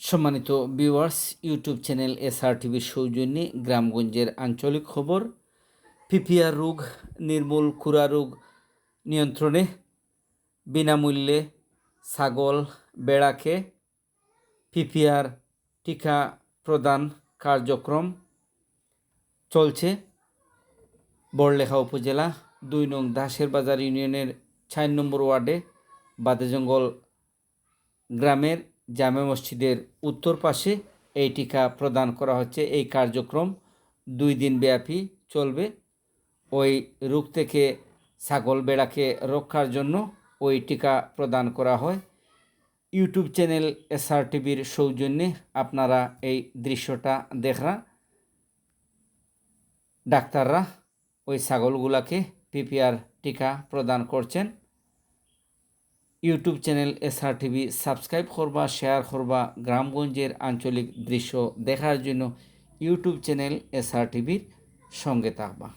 সম্মানিত viewers YouTube channel SR টিভির সৌজন্যে গ্রামগঞ্জের আঞ্চলিক খবর পিপিআর রোগ নির্মূল খুরা রোগ নিয়ন্ত্রণে বিনামূল্যে ছাগল বেড়াকে পিপিআর টিকা প্রদান কার্যক্রম চলছে বড়লেখা উপজেলা দুই নং দাসের বাজার ইউনিয়নের ছয় নম্বর ওয়ার্ডে বাদেজঙ্গল গ্রামের জামে মসজিদের উত্তর পাশে এই টিকা প্রদান করা হচ্ছে। এই কার্যক্রম দুই দিন ব্যাপী চলবে। ওই রোগ থেকে ছাগল বেড়াকে রক্ষার জন্য ওই টিকা প্রদান করা হয়। ইউটিউব চ্যানেল এসআর টিভির সৌজন্যে আপনারা এই দৃশ্যটা দেখা ডাক্তাররা ওই ছাগলগুলাকে পিপিআর টিকা প্রদান করছেন। YouTube channel SR TV, subscribe করবা, শেয়ার করবা গ্রামগঞ্জের আঞ্চলিক দৃশ্য দেখার জন্য ইউটিউব চ্যানেল এসআর টিভির সঙ্গে থাকবা।